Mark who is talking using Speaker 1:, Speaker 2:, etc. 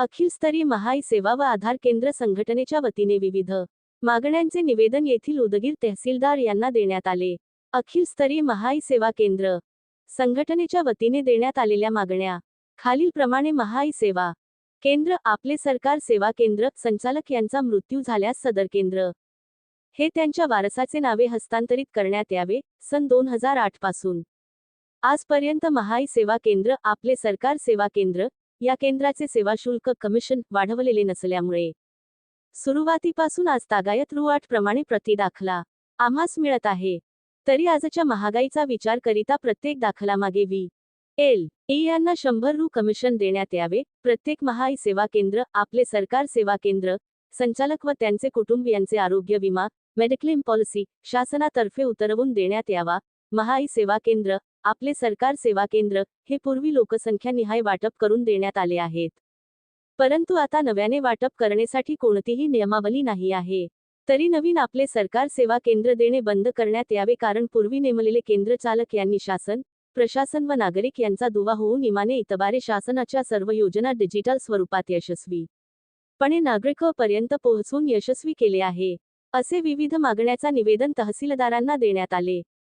Speaker 1: अखिलस्तरीय E सेवा व आधार केंद्र संघटनेच्या वतीने विविध मागण्यांचे निवेदन येथील उदगीर तहसीलदार यांना देण्यात आले. अखिलस्तरीय महाई सेवा केंद्र संघटनेच्या वतीने देण्यात आलेल्या मागण्या. खालीलप्रमाणे महाई सेवा केंद्र आपले सरकार सेवा केंद्र संचालक यांचा मृत्यू झाल्यास सदर केंद्र. हे त्यांच्या वारसाचे नावे हस्तांतरित करण्यात यावे सन दोन हजार आठपासून. आजपर्यंत महाई सेवा केंद्र आपले सरकार सेवा केंद्र या केंद्राचे सेवा शुल्क कमिशन वाढवलेले नसल्यामुळे सुरुवातीपासून आज तागायत रुआट प्रमाणे प्रति दाखला आम्हास मिळत आहे. तरी आजच्या महागाईचा विचार करिता प्रत्येक दाखलामागे वी एल. ई. यांना शंभर रु. कमिशन देण्यात यावे. प्रत्येक महाई सेवा केंद्र आपले सरकार सेवा केंद्र संचालक व त्यांचे कुटुंबियांचे आरोग्य विमा मेडिक्लेम पॉलिसी शासनातर्फे उतरवून देण्यात यावा. महाई सेवा केंद्र आपले सरकार सेवा केंद्र हे पूर्वी लोकसंख्या निहाय वाटप करून देण्यात आले आहेत. परंतु आता नव्याने वाटप करण्यासाठी कोणतीही नियमावली नाही आहे. तरी नवीन आपले सरकार सेवा केंद्र देणे बंद करण्यात यावे कारण पूर्वी नेमलेले केंद्र चालक यांनी शासन प्रशासन व नागरिक यांचा दुवा होऊन इमाने इतबारे शासनाच्या सर्व योजना डिजिटल स्वरूपात यशस्वी पणे नागरिकांपर्यंत पोहोचून यशस्वी केले आहे असे विविध मागण्याचा निवेदन तहसीलदारांना देण्यात आले.